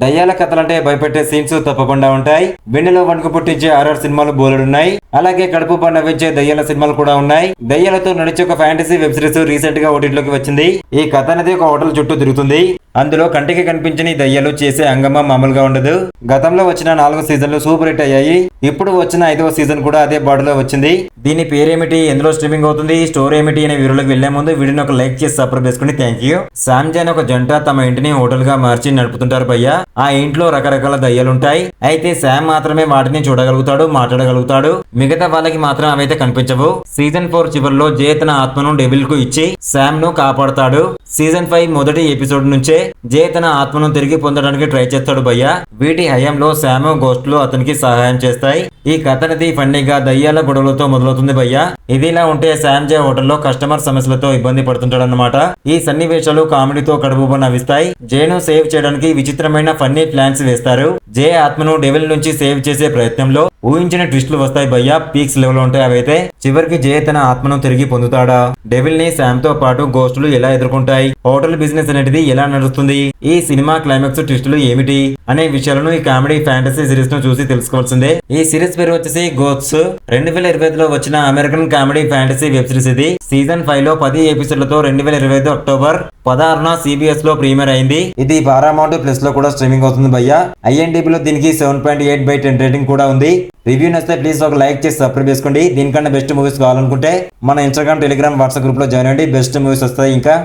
దయ్యాల కథలంటే భయపెట్టే సీన్స్ తప్పకుండా ఉంటాయి. వెన్నెలో వణుకు పుట్టించే ఆర్ఆర్ సినిమాలు బోలెడున్నాయి. అలాగే కడుపు పండవించే దయ్యాల సినిమాలు కూడా ఉన్నాయి. దయ్యాలతో నడిచే ఒక ఫ్యాంటసీ వెబ్ సిరీస్ రీసెంట్గా ఓటీటీలోకి వచ్చింది. ఈ కథ అనేది ఒక హోటల్ చుట్టూ తిరుగుతుంది. అందులో కంటికి కనిపించని దయ్యాలు చేసే అంగమ మామూలుగా ఉండదు. గతంలో వచ్చిన నాలుగు సీజన్లు సూపర్ హిట్ అయ్యాయి. ఇప్పుడు వచ్చిన ఐదవ సీజన్ కూడా అదే బాడీలో వచ్చింది. దీని పేరేమిటి? ఎందులో స్ట్రీమింగ్ అవుతుంది? స్టోరీ ఏమిటి? అనే వీడియోలోకి వెళ్ళే ముందు వీడియోని ఒక లైక్ చేసి సబ్స్క్రైబ్ చేసుకుని థ్యాంక్ యూ సామ్జాన్ ఒక జంట తమ ఇంటిని హోటల్గా మార్చి నడుపుతుంటారు భయ్య. ఆ ఇంట్లో రకరకాల దయ్యాలుంటాయి. అయితే శామ్ మాత్రమే వాటిని చూడగలుగుతాడు మాట్లాడగలుగుతాడు. మిగతా వాళ్ళకి మాత్రం అవైతే కనిపించవు. సీజన్ ఫోర్ చివరిలో జే తన ఆత్మను డెవిల్కు ఇచ్చి శామ్ను కాపాడతాడు. సీజన్ ఫైవ్ మొదటి ఎపిసోడ్ నుంచే జే తన ఆత్మను తిరిగి పొందడానికి ట్రై చేస్తాడు భయ్య. వీటి హయాంలో శామో గోస్ట్లు అతనికి సహాయం చేస్తాయి. ఈ కథనది అనేది ఫన్నీగా దయ్యాల గొడవలతో మొదలవుతుంది భయ్య. ఇదిలా ఉంటే శామ్ జే హోటల్లో కస్టమర్ సమస్యలతో ఇబ్బంది పడుతుంటాడన్నమాట. ఈ సన్నివేశాలు కామెడీతో కడుపు నవ్విస్తాయి. జేను సేవ్ చేయడానికి విచిత్రమైన ఫన్నీ ప్లాన్స్ వేస్తారు. జే ఆత్మను డెవిల్ నుంచి సేవ్ చేసే ప్రయత్నంలో ఊహించిన ట్విస్టులు వస్తాయి భయ్యా. పీక్స్ లెవెల్ ఉంటాయి అవైతే. చివరికి జే తన ఆత్మను తిరిగి పొందుతాడా? డెవిల్ని శామ్తో పాటు గోస్టులు ఎలా ఎదుర్కొంటాయి? హోటల్ బిజినెస్ అనేది ఎలా నడుస్తుంది? ఈ సినిమా క్లైమాక్స్ ట్విస్టులు ఏమిటి? అనే విషయాలను ఈ కామెడీ ఫ్యాంటసీ సిరీస్ను చూసి తెలుసుకోవాల్సిందే. ఈ సిరీస్ పేరు వచ్చేసి గోత్స్ రెండు వేల ఇరవై ఐదులో వచ్చిన American comedy fantasy web series ఇది. సీజన్ ఫైవ్లో పది ఎపిసోడ్లతో రెండు వేల ఇరవై ఐదు అక్టోబర్ పదహారున సిబిఎస్లో ప్రీమియర్ అయింది. ఇది పారామౌంట్ ప్లస్లో కూడా స్ట్రీమింగ్ అవుతుంది భయ్య. ఐఎన్డి లో దీనికి seven point eight by ten rating కూడా ఉంది. రివ్యూ నచ్చితే ప్లీజ్ ఒక లైక్ చేసి సబ్స్క్రైబ్ చేసుకోండి. దీనికన్నా బెస్ట్ మూవీస్ కావాలనుకుంటే మన ఇన్స్టాగ్రామ్ టెలిగ్రామ్ వాట్సాప్ గ్రూప్లో జాయిన్ అవ్వండి. బెస్ట్ మూవీస్ వస్తాయి ఇంకా.